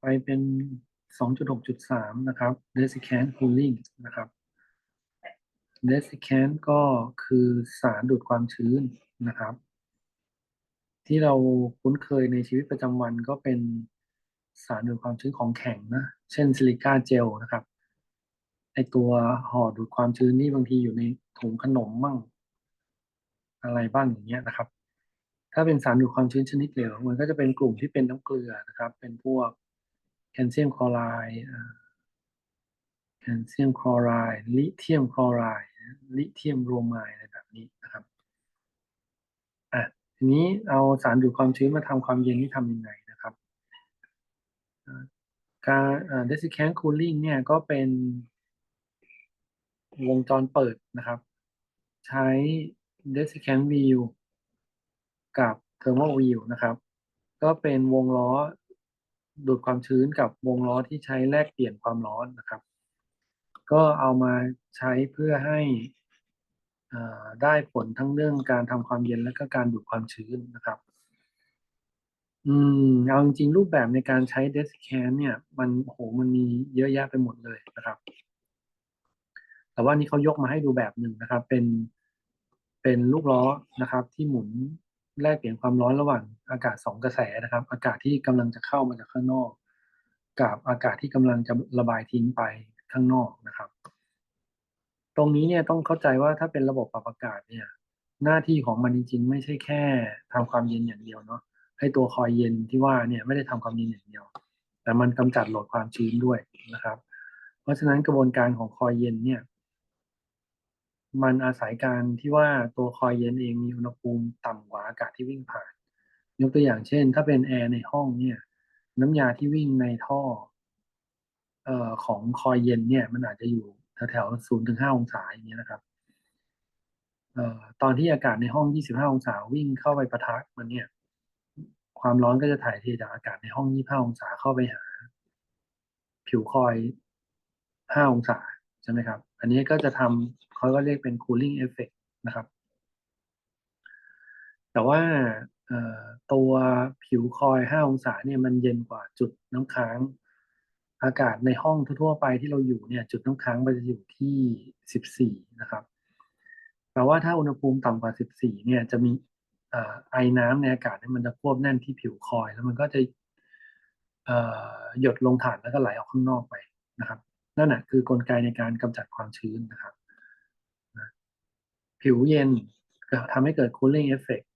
ไปเป็น 2.6.3 นะครับ desiccant cooling นะครับ desiccant ก็คือสารดูดความชื้นนะครับ ที่เราคุ้นเคยในชีวิตประจำวันก็เป็นสารดูดความชื้นของแข็งนะ เช่นซิลิก้าเจลนะครับไอตัวห่อดูดความชื้นนี่บางทีอยู่ในถุงขนมมั่ง อะไรบ้างอย่างเงี้ยนะครับ ถ้าเป็นสารดูดความชื้นชนิดเหลวมันก็จะเป็นกลุ่มที่เป็นน้ำเกลือนะครับ เป็นพวก แคลเซียมคลอไรด์แคลเซียมคลอไรด์ลิเทียมคลอไรด์ลิเทียมโบรไมด์อะไรแบบนี้นะครับอะทีนี้เอาสารดูดความชื้นมาทำความเย็นนี่ทำยังไงนะครับการเดซิแคนคูลิ่งเนี่ยก็เป็นวงจรเปิดนะครับ ใช้ desiccant wheel กับ thermal wheel นะครับ ก็เป็นวงล้อ ดูดความชื้นกับวงล้อที่ใช้แลกเปลี่ยนความร้อนนะครับ ก็เอามาใช้เพื่อให้ได้ผลทั้งเรื่องการทำความเย็นและก็การดูดความชื้นนะครับ อืมเอาจริงๆรูปแบบในการใช้ desiccant เนี่ย มันโหมันมีเยอะแยะไปหมดเลยนะครับ แต่ว่านี่เขายกมาให้ดูแบบหนึ่งนะครับ เป็นเป็นลูกล้อนะครับ ที่หมุน แลกเปลี่ยนความร้อนระหว่างอากาศสองกระแสนะครับ อากาศที่กำลังจะเข้ามาจากข้างนอก กับอากาศที่กำลังจะระบายทิ้งไปข้างนอกนะครับ ตรงนี้เนี่ยต้องเข้าใจว่าถ้าเป็นระบบปรับอากาศเนี่ย หน้าที่ของมันจริง ๆ ไม่ใช่แค่ทำความเย็นอย่างเดียวเนาะให้ตัวคอยเย็นที่ว่าเนี่ยไม่ได้ทำความเย็นอย่างเดียว แต่มันกำจัดโหลดความชื้นด้วยนะครับ เพราะฉะนั้นกระบวนการของคอยเย็นเนี่ย มันอาศัยการที่ว่าตัวคอยเย็นเองมีอุณหภูมิต่ำกว่าอากาศที่วิ่งผ่าน ยกตัวอย่างเช่น ถ้าเป็นแอร์ในห้องเนี่ย น้ำยาที่วิ่งในท่อเอ่อของคอยเย็นเนี่ย มันอาจจะอยู่แถวๆศูนย์ถึงห้าองศาอย่างเงี้ยนะครับเอ่อตอนที่อากาศในห้อง 25 องศาวิ่งเข้าไปปะทะมันเนี่ย ความร้อนก็จะถ่ายเทจากอากาศในห้อง 25 องศาเข้าไปหา ผิวคอย 5 องศาใช่ไหมครับ อันนี้ก็จะทำเขาก็เรียกเป็น cooling effect นะครับ แต่ว่าตัวผิวคอย 5 องศาเนี่ยมันเย็นกว่าจุดน้ำค้าง อากาศในห้องทั่วๆไปที่เราอยู่เนี่ยจุดน้ำค้างมันจะอยู่ที่ 14 นะครับแปลว่าถ้าอุณหภูมิต่ำกว่า 14 เนี่ยจะมีอไอน้ำในอากาศเนี่ยมันจะควบแน่นที่ผิวคอย แล้วมันก็จะหยดลงฐานแล้วก็ไหลออกข้างนอกไปนะครับ นั่นแหะคือกลไกในการกำจัดความชื้นนะครับ ผิวเย็นก็ทำให้เกิด cooling effect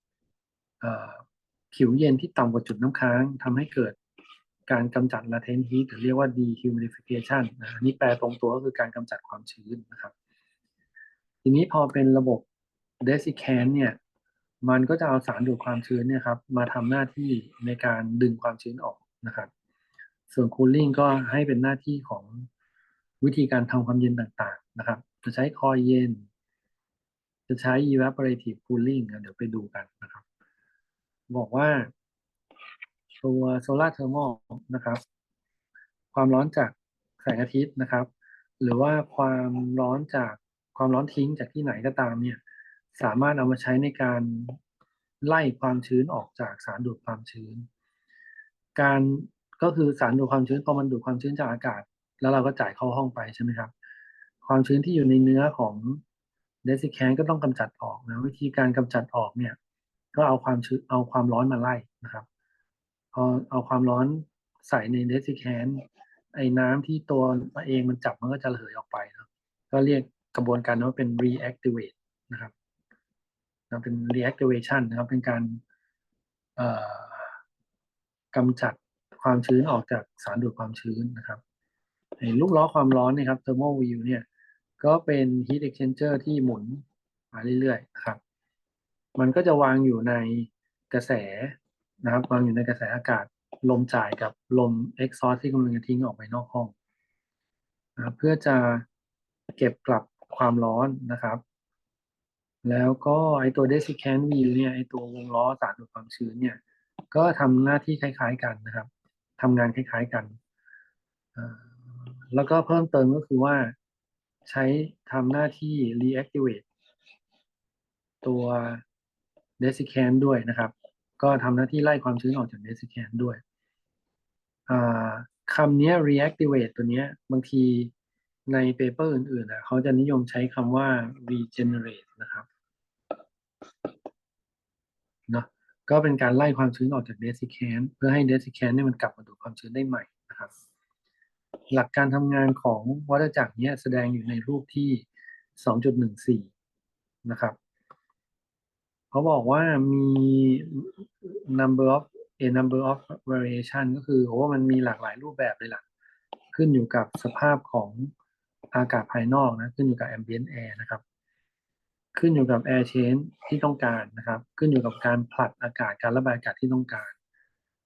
ผิวเย็นที่ต่ำกว่าจุดน้ำค้างทำให้เกิดการกำจัด latent heat หรือเรียกว่า dehumidification นะอันนี้แปลตรงตัวก็คือการกำจัดความชื้นนะครับ ทีนี้พอเป็นระบบ desiccant เนี่ยมันก็จะเอาสารดูดความชื้นเนี่ยครับมาทำหน้าที่ในการดึงความชื้นออกนะครับ ส่วน cooling ก็ให้เป็นหน้าที่ของ วิธีการทำความเย็นต่างๆนะครับ จะใช้คอยเย็น จะใช้ evaporative cooling อะเดี๋ยวไปดูกันนะครับ บอกว่าตัว solar thermal นะครับ ความร้อนจากแสงอาทิตย์นะครับ หรือว่าความร้อนจากความร้อนทิ้งจากที่ไหนก็ตามเนี่ยสามารถเอามาใช้ในการไล่ความชื้นออกจากสารดูดความชื้น การก็คือสารดูดความชื้นพอมันดูดความชื้นจากอากาศ แล้วเราก็จ่ายเข้าห้องไปใช่ไหมครับ ความชื้นที่อยู่ในเนื้อของเดซิแคนก็ต้องกำจัดออกนะวิธีการกำจัดออกเนี่ย ก็เอาความชื้นเอาความร้อนมาไล่นะครับพอเอาความร้อนใส่ในเดซิแคนไอ้น้ำที่ตัวเองมันจับมันก็จะระเหยออกไปนะก็เรียกกระบวนการนั้นว่าเป็น reactivate นะครับนะเป็น reactivation นะครับ เป็นการเอ่อกำจัดความชื้นออกจากสารดูดความชื้นนะครับ ลูกล้อความร้อนนี่ยครับ thermal wheel เนี่ย ก็เป็น heat exchanger ที่หมุนมาเรื่อยๆครับ มันก็จะวางอยู่ในกระแสนะครับ วางอยู่ในกระแสอากาศลมจ่ายกับลม exhaust ที่กำลังจะทิ้งออกไปนอกห้องนะครับเพื่อจะเก็บกลับความร้อนนะครับ แล้วก็ไอตัว desiccant wheel เนี่ยไอตัววงล้อสารดูดความชื้นเนี่ย ก็ทำหน้าที่คล้าย ๆ กันนะครับทำงานคล้าย ๆ กันอ่า แล้วก็เพิ่มเติมก็คือว่าใช้ทำหน้าที่ reactivate ตัว desiccant ด้วยนะครับ ก็ทำหน้าที่ไล่ความชื้นออกจาก desiccant ด้วยคำนี้ reactivate ตัวนี้บางทีในเปเปอร์อื่นๆนะเขาจะนิยมใช้คำว่า regenerate นะครับเนาะก็เป็นการไล่ความชื้นออกจาก desiccant เพื่อให้ desiccant เนี่ยมันกลับมาดูดความชื้นได้ใหม่นะครับ หลักการทำงานของวัฏจักรนี้แสดงอยู่ในรูปที่ 2.14 นะครับเขาบอกว่ามี number of a number of variation ก็คือโอ้มันมีหลากหลายรูปแบบเลยล่ะ ขึ้นอยู่กับสภาพของอากาศภายนอกนะ ขึ้นอยู่กับ ambient air นะครับ ขึ้นอยู่กับ air change ที่ต้องการนะครับ ขึ้นอยู่กับการผลัดอากาศการระบายอากาศที่ต้องการ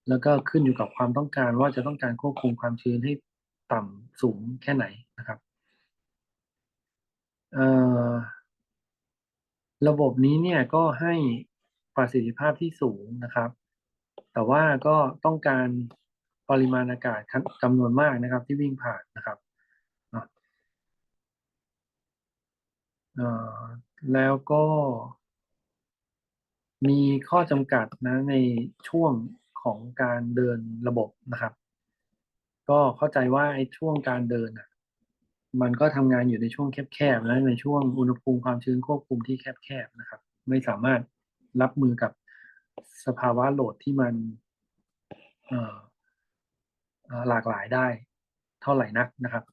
แล้วก็ขึ้นอยู่กับความต้องการว่าจะต้องการควบคุมความชื้นให้ ต่ำสูงแค่ไหนนะครับระบบนี้เนี่ยก็ให้ประสิทธิภาพที่สูงนะครับ แต่ว่าก็ต้องการปริมาณอากาศจำนวนมากนะครับ ที่วิ่งผ่านนะครับแล้วก็มีข้อจำกัดนะในช่วงของการเดินระบบนะครับ ก็เข้าใจว่าไอ้ช่วงการเดินอะ มันก็ทำงานอยู่ในช่วงแคบๆและในช่วงอุณหภูมิความชื้นควบคุมที่แคบๆนะครับ ไม่สามารถรับมือกับสภาวะโหลดที่มันหลากหลายได้เท่าไหร่นักนะครับ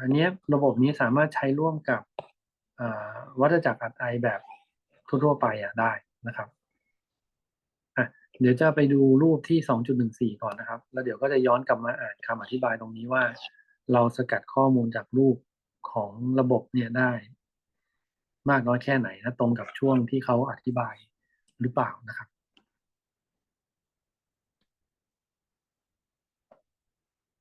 อันนี้ระบบนี้สามารถใช้ร่วมกับวัฏจักรอัดไอแบบทั่วๆไปอะได้นะครับ เดี๋ยวจะไปดูรูปที่ 2.14 ก่อนนะครับ แล้วเดี๋ยวก็จะย้อนกลับมาอ่านคำอธิบายตรงนี้ว่า เราสกัดข้อมูลจากรูปของระบบเนี่ยได้ มากน้อยแค่ไหนนะตรงกับช่วงที่เขาอธิบายหรือเปล่านะครับ